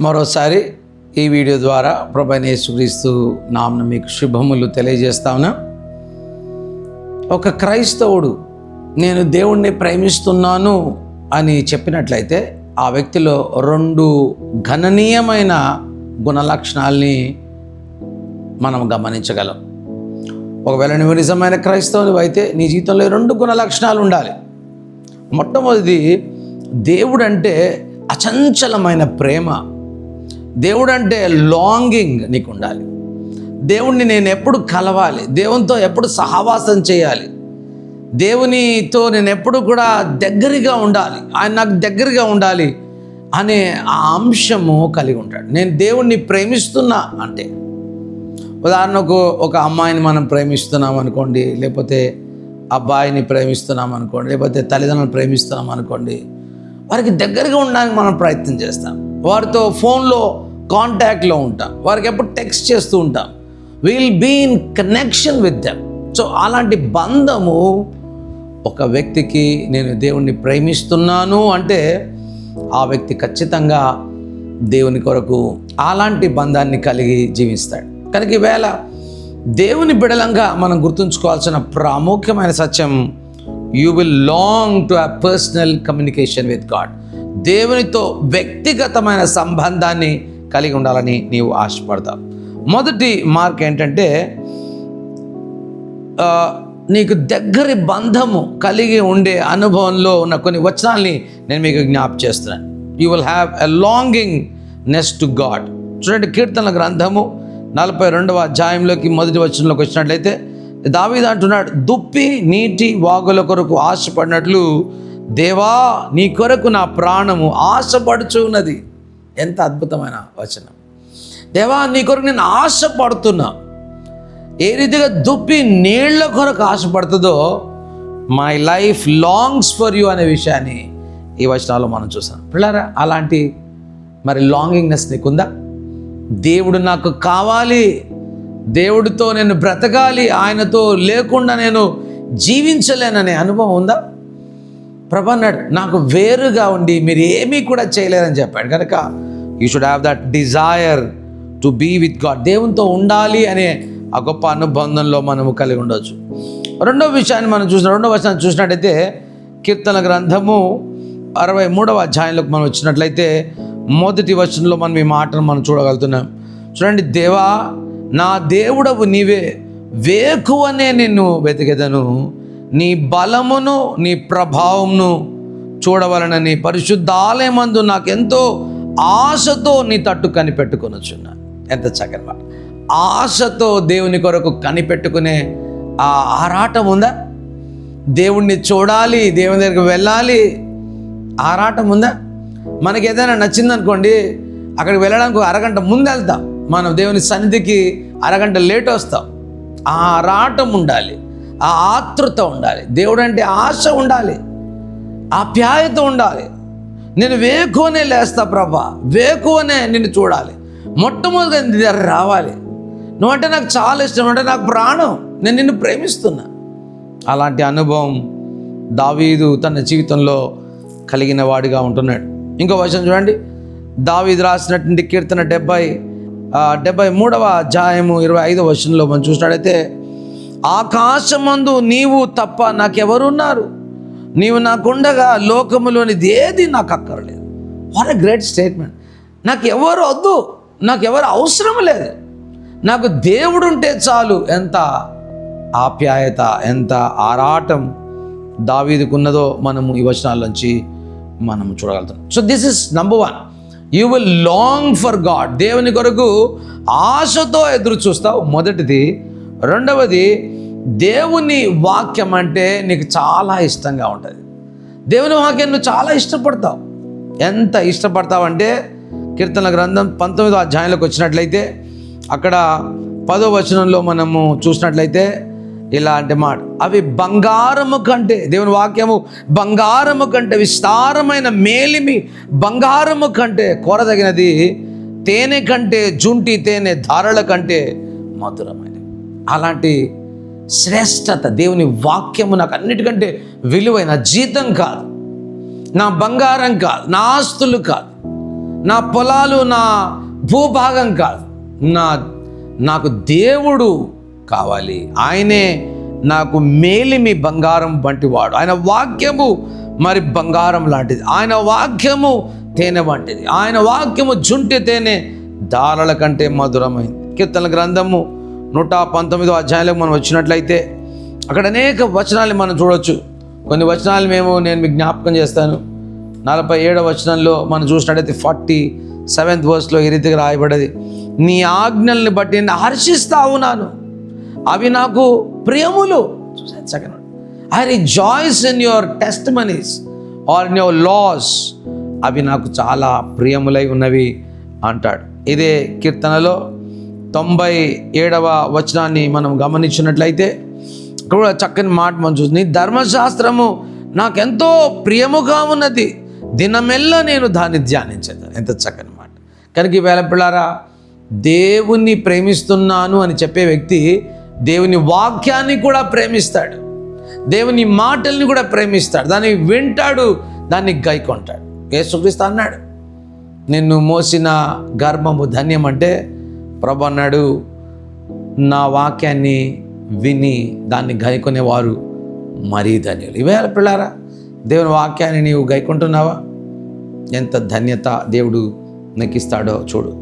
మరోసారి ఈ వీడియో ద్వారా ప్రభైన యేసుక్రీస్తు నామను మీకు శుభములు తెలియజేస్తామునా ఒక క్రైస్తవుడు నేను దేవుణ్ణి ప్రేమిస్తున్నాను అని చెప్పినట్లయితే ఆ వ్యక్తిలో రెండు గణనీయమైన గుణలక్షణాల్ని మనం గమనించగలం. ఒకవేళ నువ్వు నిజమైన క్రైస్తవులు అయితే నీ జీవితంలో రెండు గుణ లక్షణాలు ఉండాలి. మొట్టమొదటిది దేవుడు అంటే అచంచలమైన ప్రేమ. దేవుడు అంటే లాంగింగ్ నీకు ఉండాలి దేవుణ్ణి నేను ఎప్పుడు కలవాలి? దేవునితో ఎప్పుడు సహవాసం చేయాలి? దేవునితో నేను ఎప్పుడు కూడా దగ్గరగా ఉండాలి? ఆయన నాకు దగ్గరగా ఉండాలి అనే ఆ అంశము కలిగి ఉంటాడు. నేను దేవుణ్ణి ప్రేమిస్తున్నా అంటే. ఉదాహరణకు ఒక అమ్మాయిని మనం ప్రేమిస్తున్నాం అనుకోండి లేకపోతే అబ్బాయిని ప్రేమిస్తున్నాం అనుకోండి లేకపోతే తల్లిదండ్రులను ప్రేమిస్తున్నాం అనుకోండి వారికి దగ్గరగా ఉండడానికి మనం ప్రయత్నం చేస్తాం. వారితో ఫోన్లో కాంటాక్ట్లో ఉంటాం. వారికి ఎప్పుడు టెక్స్ట్ చేస్తూ ఉంటాం. Will be in connection with them so అలాంటి బంధము ఒక వ్యక్తికి నేను దేవుణ్ణి ప్రేమిస్తున్నాను అంటే ఆ వ్యక్తి ఖచ్చితంగా దేవుని కొరకు అలాంటి బంధాన్ని కలిగి జీవిస్తాడు. కనుక ఈవేళ దేవుని బిడలంగా మనం గుర్తుంచుకోవాల్సిన ప్రాముఖ్యమైన సత్యం you will long to a personal communication with God దేవునితో వ్యక్తిగతమైన సంబంధాన్ని కలిగి ఉండాలని నీవు ఆశపడతావు. మొదటి మార్క్ ఏంటంటే నీకు దగ్గరి బంధము కలిగి ఉండే అనుభవంలో ఉన్న కొన్ని వచనాల్ని నేను మీకు జ్ఞాప చేస్తున్నాను. You will have a longingness to God చూడండి కీర్తనల గ్రంథము నలభై రెండవ అధ్యాయంలోకి మొదటి వచనంలోకి వచ్చినట్లయితే దావీదు అంటున్నాడు దుప్పి నీటి వాగుల కొరకు ఆశపడినట్లు దేవా నీ కొరకు నా ప్రాణము ఆశపడుచున్నది. ఎంత అద్భుతమైన వచనం. దేవా నీ కొరకు నేను ఆశపడుతున్నా. ఏ రీతిగా దుప్పి నీళ్ళ కొరకు ఆశపడుతుందో my life longs for you అనే విషయాన్ని ఈ వచనాల్లో మనం చూసాం. పిల్లరా అలాంటి మరి లాంగింగ్నెస్ నీకుందా? దేవుడు నాకు కావాలి. దేవుడితో నేను బ్రతకాలి. ఆయనతో లేకుండా నేను జీవించలేననే అనుభవం ఉందా? ప్రభు అన్నాడు నాకు వేరుగా ఉండి మీరు ఏమీ కూడా చేయలేరని చెప్పాడు. కనుక you should have that desire to be with God దేవునితో ఉండాలి అనే ఆ గొప్ప అనుబంధంలో మనము కలిగి ఉండవచ్చు రెండో విషయాన్ని మనం చూసిన రెండో విషయాన్ని చూసినట్టయితే కీర్తన గ్రంథము అరవై మూడవ అధ్యాయంలోకి మనం వచ్చినట్లయితే మొదటి వచనంలో మనం ఈ మాటను మనం చూడగలుగుతున్నాం. చూడండి దేవా నా దేవుడవు నీవే వేకువనే నిన్ను వెతికెదను. నీ బలమును నీ ప్రభావమును చూడవలనని పరిశుద్ధాలయమందు నాకెంతో ఆశతో నీ తట్టు కనిపెట్టుకొనొచ్చున్నా ఎంత చక్కని మాట. ఆశతో దేవుని కొరకు కనిపెట్టుకునే ఆ ఆరాటం ఉందా? దేవుణ్ణి చూడాలి దేవుని దగ్గరికి వెళ్ళాలి. ఆరాటం ఉందా? మనకి ఏదైనా నచ్చిందనుకోండి అక్కడికి వెళ్ళడానికి అరగంట ముందు వెళ్తాం మనం దేవుని సన్నిధికి అరగంట లేట్ వస్తాం. ఆ ఆరాటం ఉండాలి. ఆ ఆతృత ఉండాలి. దేవుడు అంటే ఆశ ఉండాలి. ఆప్యాయత ఉండాలి. నేను వేకువనే లేస్తా ప్రభా. వేకువనే నిన్ను చూడాలి. మొట్టమొదటి నీ దగ్గర రావాలి. నువ్వంటే నాకు చాలా ఇష్టం. అంటే నాకు ప్రాణం. నేను నిన్ను ప్రేమిస్తున్నా. అలాంటి అనుభవం దావీదు తన జీవితంలో కలిగిన వాడిగా ఉంటున్నాడు. ఇంకో వచనం చూడండి. దావీదు రాసినటువంటి కీర్తన డెబ్బై ఆ, డెబ్బై మూడవ అధ్యాయము ఇరవై ఐదవ వచనంలో మనం చూసినట్టయితే ఆకాశమందు నీవు తప్ప నాకెవరున్నారు? నీవు నాకుండగా లోకములోనిది ఏది నాకు అక్కర్లేదు వాట్ ఎ గ్రేట్ స్టేట్మెంట్ నాకు ఎవరు వద్దు నాకు ఎవరు అవసరం లేదు. నాకు దేవుడు ఉంటే చాలు. ఎంత ఆప్యాయత ఎంత ఆరాటం దావీదుకున్నదో మనము ఈ వచనాల్లోంచి మనము చూడగలుగుతాం. So this is number one you will long for God దేవుని కొరకు ఆశతో ఎదురు చూస్తావు. మొదటిది. రెండవది దేవుని వాక్యం అంటే నీకు చాలా ఇష్టంగా ఉంటుంది. దేవుని వాక్యం నువ్వు చాలా ఇష్టపడతావు. ఎంత ఇష్టపడతావంటే కీర్తన గ్రంథం పంతొమ్మిదో అధ్యాయంలోకి వచ్చినట్లయితే అక్కడ పదో వచనంలో మనము చూసినట్లయితే ఇలాంటి మాట. అవి బంగారము కంటే దేవుని వాక్యము బంగారము కంటే విస్తారమైన మేలిమి బంగారము కంటే కోరదగినది తేనె కంటే జుంటి తేనె ధారల కంటే మధురమైనది. అలాంటి శ్రేష్టత దేవుని వాక్యము నాకు అన్నిటికంటే విలువైన జీతం కాదు. నా బంగారం కాదు నా ఆస్తులు కాదు నా పొలాలు నా భూభాగం కాదు. నా నాకు దేవుడు కావాలి. ఆయనే నాకు మేలిమి బంగారం వంటివాడు. ఆయన వాక్యము మరి బంగారం లాంటిది. ఆయన వాక్యము తేనె వంటిది. ఆయన వాక్యము జుంటి తేనె దారల కంటే మధురమైంది. కీర్తన గ్రంథము నూట పంతొమ్మిదో అధ్యాయంలో మనం వచ్చినట్లయితే అక్కడ అనేక వచనాలు మనం చూడొచ్చు. కొన్ని వచనాలు మేము నేను మీకు జ్ఞాపకం చేస్తాను. నలభై ఏడవ వచనంలో మనం చూసినట్టయితే ఫార్టీ సెవెంత్ వర్స్లో ఈ రీతిగా రాయబడ్డది. నీ ఆజ్ఞల్ని బట్టి నేను హర్షిస్తా ఉన్నాను అవి నాకు ప్రియములు second I rejoice in your testimonies are in your laws అవి నాకు చాలా ప్రియములై ఉన్నవి అంటాడు. ఇదే కీర్తనలో తొంభై ఏడవ వచనాన్ని మనం గమనించినట్లయితే ఇక్కడ కూడా చక్కని మాట మనం చూసి నీ ధర్మశాస్త్రము నాకెంతో ప్రియముగా ఉన్నది. దినమెల్లా నేను దాన్ని ధ్యానించదు. ఎంత చక్కని మాట. కనుక ఈవేళ పిల్లారా దేవుణ్ణి ప్రేమిస్తున్నాను అని చెప్పే వ్యక్తి దేవుని వాక్యాన్ని కూడా ప్రేమిస్తాడు. దేవుని మాటల్ని కూడా ప్రేమిస్తాడు. దాన్ని వింటాడు దాన్ని గైకొంటాడు. యేసుక్రీస్తు అన్నాడు నిన్ను మోసిన గర్భము ధన్యం అంటే ప్రభు అన్నాడు నా వాక్యాన్ని విని దాన్ని గైకొనేవారు మరీ ధన్యులు. ఇవేళ పిల్లారా దేవుని వాక్యాన్ని నీవు గైకుంటున్నావా? ఎంత ధన్యత దేవుడు నీకు ఇస్తాడో చూడు.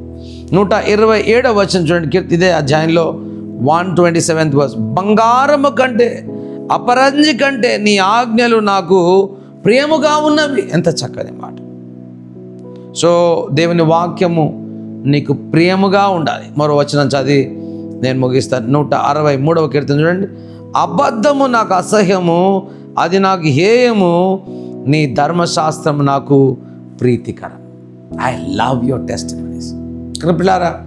నూట ఇరవై ఏడవ వచ్చిన చూడండి కీర్తి ఇదే అధ్యాయంలో వన్ ట్వంటీ సెవెంత్ వర్స్. బంగారము కంటే అపరంజి కంటే నీ ఆజ్ఞలు నాకు ప్రేముగా ఉన్నవి. ఎంత చక్కని మాట. సో దేవుని వాక్యము నీకు ప్రియముగా ఉండాలి. మరో వచనం చదివి నేను ముగిస్తాను. నూట అరవై మూడవ కీర్తన చూడండి. అబద్ధము నాకు అసహ్యము అది నాకు హేయము నీ ధర్మశాస్త్రం నాకు ప్రీతికరం. ఐ లవ్ యువర్ టెస్ట్ కృపిలారా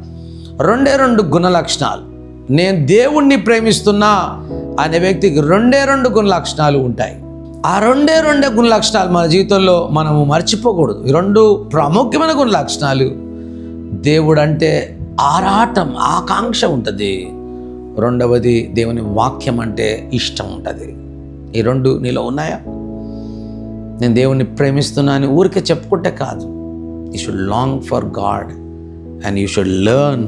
రెండే రెండు గుణ లక్షణాలు నేను దేవుణ్ణి ప్రేమిస్తున్నా అనే వ్యక్తికి రెండే రెండు గుణ లక్షణాలు ఉంటాయి. ఆ రెండే రెండే గుణ లక్షణాలు మన జీవితంలో మనము మర్చిపోకూడదు. ఈ రెండు ప్రాముఖ్యమైన గుణ లక్షణాలు దేవుడు అంటే ఆరాటం ఆకాంక్ష ఉంటుంది. రెండవది దేవుని వాక్యం అంటే ఇష్టం ఉంటుంది. ఈ రెండు నీలో ఉన్నాయా? నేను దేవుణ్ణి ప్రేమిస్తున్నాను ఊరికే చెప్పుకుంటే కాదు. You should long for God and you should learn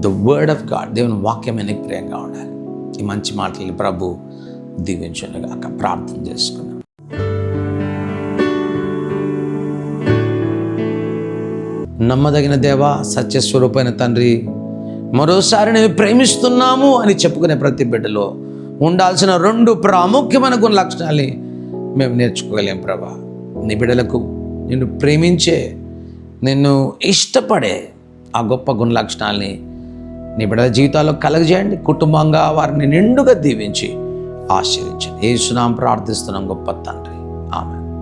the word of God దేవుని వాక్యం నీకు ప్రియంగా ఉండాలి. ఈ మంచి మాటలు ప్రభు దీవించునుగాక. ప్రార్థన చేసుకున్నాను నమ్మదగిన దేవ సత్యస్వరూపైన తండ్రి మరోసారి నేను ప్రేమిస్తున్నాము అని చెప్పుకునే ప్రతి బిడ్డలో ఉండాల్సిన రెండు ప్రాముఖ్యమైన గుణ లక్షణాలని మేము నేర్చుకోగలేం ప్రభా. నీ బిడ్డలకు నిన్ను ప్రేమించే నిన్ను ఇష్టపడే ఆ గొప్ప గుణ లక్షణాలని నీ బిడ్డల జీవితాల్లో కలగజేయండి. కుటుంబంగా వారిని నిండుగా దీవించి ఆశ్రయించండి ఏ సునాం ప్రార్థిస్తున్నాం గొప్ప తండ్రి. ఆమె